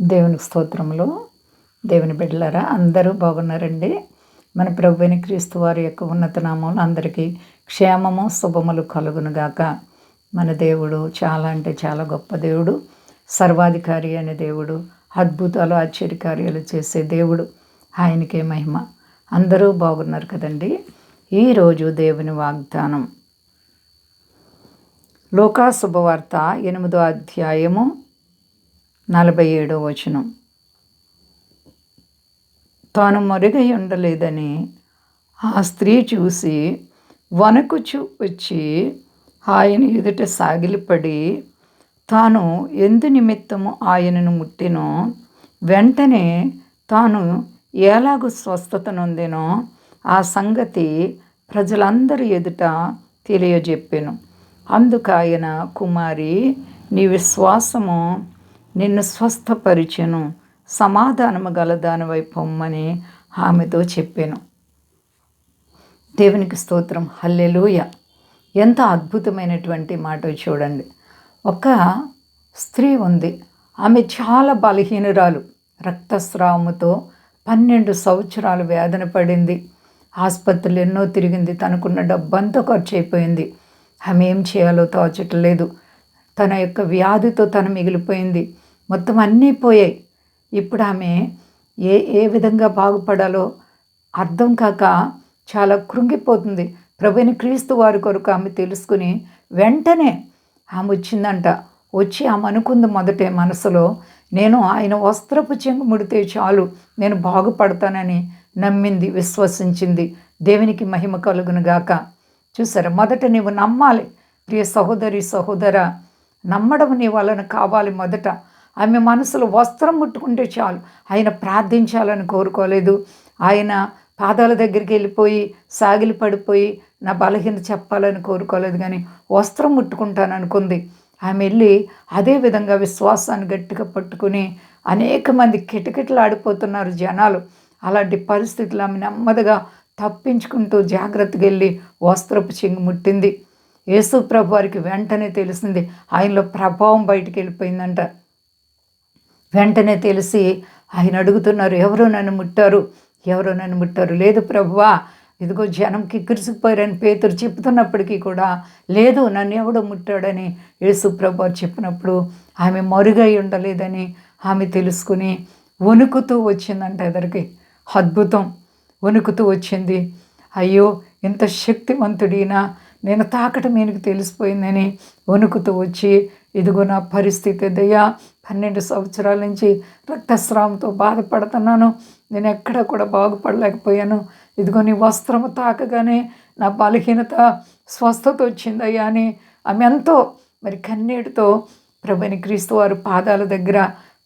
దేవునికి స్తోత్రములు. దేవుని బిడ్డలారా అందరూ బాగున్నారండి. మన ప్రభుని క్రీస్తు వారి యొక్క ఉన్నత నామంలో అందరికీ క్షేమము శుభములు కలుగునుగాక మన దేవుడు చాలా అంటే చాలా గొప్ప దేవుడు. సర్వాధికారి అనే దేవుడు అద్భుతాలు ఆశ్చర్యకార్యాలు చేసే దేవుడు. ఆయనకే మహిమ. అందరూ బాగున్నారు కదండి. ఈరోజు దేవుని వాగ్దానం. లోకా శుభవార్త ఎనిమిదో అధ్యాయము నలభై ఏడో వచనం. తాను మరుగై ఉండలేదని ఆ స్త్రీ చూసి వనకుచు వచ్చి ఆయన ఎదుట సాగిలిపడి తాను ఎందు నిమిత్తము ఆయనను ముట్టినో వెంటనే తాను ఎలాగూ స్వస్థత నొందినో ఆ సంగతి ప్రజలందరి ఎదుట తెలియజెప్పాను. అందుకు ఆయన కుమారి నీ విశ్వాసము నిన్ను స్వస్థపరిచెను. సమాధానము గలదానివై పొమ్మని ఆమెతో చెప్పాను. దేవునికి స్తోత్రం. హల్లెలూయ. ఎంత అద్భుతమైనటువంటి మాట చూడండి. ఒక స్త్రీ ఉంది. ఆమె చాలా బలహీనురాలు. రక్తస్రావముతో పన్నెండు సంవత్సరాలు వేదన పడింది. ఆసుపత్రులు ఎన్నో తిరిగింది. తనకున్న డబ్బంతా ఖర్చు అయిపోయింది. ఆమె ఏం చేయాలో తోచట్లేదు. తన యొక్క వ్యాధితో తను మిగిలిపోయింది. మొత్తం అన్నీ పోయాయి. ఇప్పుడు ఆమె ఏ ఏ విధంగా బాగుపడాలో అర్థం కాక చాలా కృంగిపోతుంది. ప్రభుని క్రీస్తు వారి కొరకు ఆమె తెలుసుకుని వెంటనే ఆమె వచ్చిందంట. వచ్చి ఆమె అనుకుంది మొదటే మనసులో నేను ఆయన వస్త్రపు చెంగు ముడితే చాలు నేను బాగుపడతానని నమ్మింది విశ్వసించింది. దేవునికి మహిమ కలుగును గాక. చూసారా? మొదట నీవు నమ్మాలి. ప్రియ సహోదరి సహోదర నమ్మడం నీ వలన కావాలి మొదట. ఆమె మనసులో వస్త్రం ముట్టుకుంటే చాలు. ఆయన ప్రార్థించాలని కోరుకోలేదు. ఆయన పాదాల దగ్గరికి వెళ్ళిపోయి సాగిలి పడిపోయి నా బలహీన చెప్పాలని కోరుకోలేదు కానీ వస్త్రం ముట్టుకుంటాను అనుకుంది. ఆమె వెళ్ళి అదే విధంగా విశ్వాసాన్ని గట్టిగా పట్టుకుని అనేక మంది కిటకిటలాడిపోతున్నారు జనాలు. అలాంటి పరిస్థితులు ఆమె నెమ్మదిగా తప్పించుకుంటూ జాగ్రత్తగా వెళ్ళి వస్త్రపు చెంగు ముట్టింది. యేసు ప్రభు వారికి వెంటనే తెలిసింది ఆయనలో ప్రభావం బయటికి వెళ్ళిపోయిందంట. వెంటనే తెలిసి ఆయన అడుగుతున్నారు ఎవరో నన్ను ముట్టారు? ఎవరో నన్ను ముట్టారు? లేదు ప్రభువా ఇదిగో జనం కిక్కిరిసిపోయారని పేతురు చెప్తున్నప్పటికీ కూడా లేదు నన్ను ఎవడో ముట్టాడని యేసు ప్రభు చెప్పినప్పుడు ఆమె మరుగై ఉండలేదని ఆమె తెలుసుకుని వణుకుతూ వచ్చిందంట ఎదరికి అద్భుతం. వణుకుతూ వచ్చింది. అయ్యో ఇంత శక్తివంతుడినా నేను తాకటం ఈయనకు తెలిసిపోయిందని వణుకుతూ వచ్చి ఇదిగో నా పరిస్థితి దయ్యా పన్నెండు సంవత్సరాల నుంచి రక్తస్రావంతో బాధపడుతున్నాను. నేను ఎక్కడ కూడా బాగుపడలేకపోయాను. ఇదిగో నీ వస్త్రము తాకగానే నా బలహీనత స్వస్థత వచ్చిందయ్యా అని ఆమె ఎంతో మరి కన్నీటితో ప్రభుని క్రీస్తు వారు పాదాల దగ్గర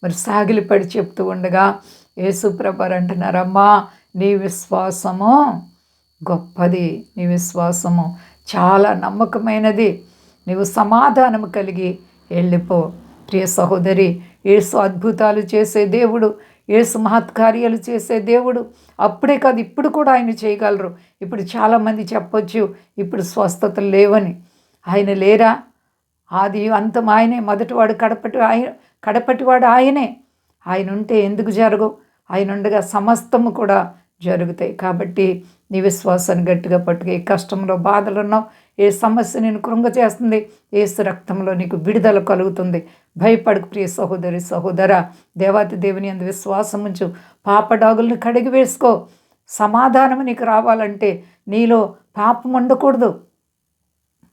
మరి సాగిలిపడి చెప్తూ ఉండగా యేసు ప్రభారు అంటున్నారమ్మా నీ విశ్వాసము గొప్పది నీ విశ్వాసము చాలా నమ్మకమైనది. నీవు సమాధానము కలిగి వెళ్ళిపో. ప్రియ సహోదరి ఏసు అద్భుతాలు చేసే దేవుడు ఏసు మహత్కార్యాలు చేసే దేవుడు. అప్పుడే కాదు ఇప్పుడు కూడా ఆయన చేయగలరు. ఇప్పుడు చాలామంది చెప్పొచ్చు ఇప్పుడు స్వస్థతలు లేవని. ఆయన లేరా? ఆది అంతం ఆయనే మొదటివాడు కడపటి ఆయన కడపటివాడు ఆయనే. ఆయన ఉంటే ఎందుకు జరగవు? ఆయన ఉండగా సమస్తము కూడా జరుగుతాయి. కాబట్టి నీ విశ్వాసాన్ని గట్టిగా పట్టుకు. ఏ కష్టంలో బాధలున్నావు ఏ సమస్య నేను కృంగ చేస్తుంది ఏసు రక్తంలో నీకు విడుదల కలుగుతుంది. భయపడకు ప్రియ సహోదరి సహోదర దేవాతి దేవుని అందు విశ్వాసం ఉంచు. పాపడాగులను కడిగి వేసుకో. సమాధానం నీకు రావాలంటే నీలో పాపం ఉండకూడదు.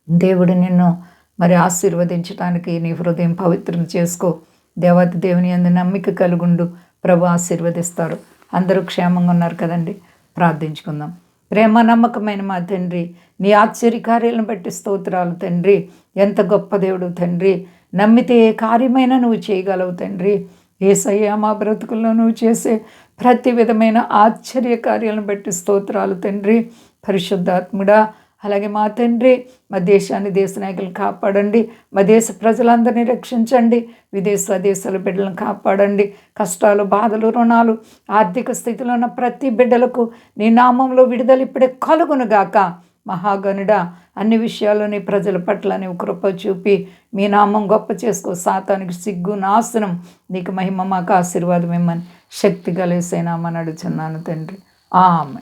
దేవుడు నిన్ను మరి ఆశీర్వదించడానికి నీ హృదయం పవిత్రం చేసుకో. దేవత దేవుని అందు నమ్మిక కలుగుండు. ప్రభు ఆశీర్వదిస్తారు. అందరూ క్షేమంగా ఉన్నారు కదండి. ప్రార్థించుకుందాం. ప్రేమ నమ్మకమైన మా తండ్రి నీ ఆశ్చర్యకార్యాలను బట్టి స్తోత్రాలు తండ్రి. ఎంత గొప్ప దేవుడు తండ్రి. నమ్మితే ఏ కార్యమైనా నువ్వు చేయగలవు తండ్రి. ఏసయ్యా మా బ్రతుకుల్లో నువ్వు చేసే ప్రతి విధమైన ఆశ్చర్య కార్యాలను బట్టి స్తోత్రాలు తండ్రి. పరిశుద్ధాత్ముడా అలాగే మా తండ్రి మా దేశాన్ని దేశ నాయకులను కాపాడండి. మా దేశ ప్రజలందరినీ రక్షించండి. విదేశ దేశాల బిడ్డలను కాపాడండి. కష్టాలు బాధలు రుణాలు ఆర్థిక స్థితిలో ఉన్న ప్రతి బిడ్డలకు నీ నామంలో విడుదల ఇప్పుడే కలుగునుగాక మహాగనుడ అన్ని విషయాల్లో నీ ప్రజల పట్ల నీవు కృప చూపి మీ నామం గొప్ప చేసుకో. సాతానికి సిగ్గు నాశనం. నీకు మహిమ మాకు ఆశీర్వాదం ఇమ్మని శక్తి కలిసేనామని అడుగుచున్నాను తండ్రి. ఆమె